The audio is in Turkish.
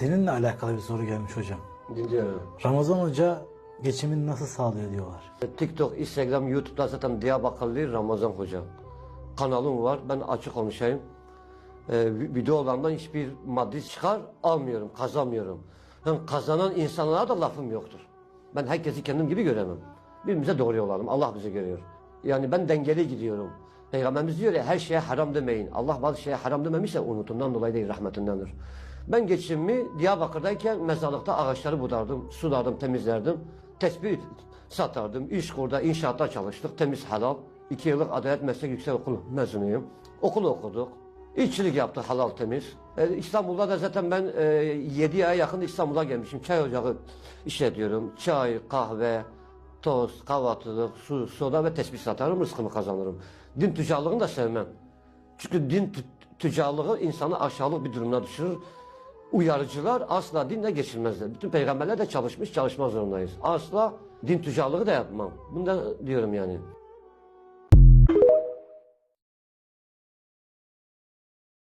Seninle alakalı bir soru gelmiş hocam. Dinliyorum. Ramazan Hoca geçimini nasıl sağlıyor diyorlar. TikTok, Instagram, YouTube'da zaten Diyarbakırlı Ramazan Hoca. Kanalım var. Ben açık konuşayım. Ee, videolarımdan hiçbir maddi çıkar almıyorum, kazanmıyorum. Hem kazanan insanlara da lafım yoktur. Ben herkesi kendim gibi göremem. Birbirimize doğru yol alalım. Allah bizi görüyor. Yani ben dengeli gidiyorum. Peygamberimiz diyor ya her şeye haram demeyin. Allah bazı şeye haram dememişse unutundan dolayı değil rahmetindendir. Ben geçimimi Diyarbakır'dayken mezarlıkta ağaçları budardım, sulardım, temizlerdim. Tesbih satardım. İş kurda, inşaatta çalıştık. Temiz halal. İki yıllık Adalet Meslek Yüksek Okulu mezunuyum. Okul okuduk. İşçilik yaptık halal temiz. E, İstanbul'da da zaten ben e, 7 aya yakın İstanbul'a gelmişim. Çay ocağı işletiyorum. Çay, kahve, tost, kahvaltılık, su, soda ve tesbih satarım, rızkımı kazanırım. Din tüccarlığını da sevmem. Çünkü din tü- tüccarlığı insanı aşağılık bir durumuna düşürür. Uyarıcılar asla dinle geçilmezler. Bütün peygamberler de çalışmış, çalışma zorundayız. Asla din tüccarlığı da yapmam. Bunu da diyorum yani.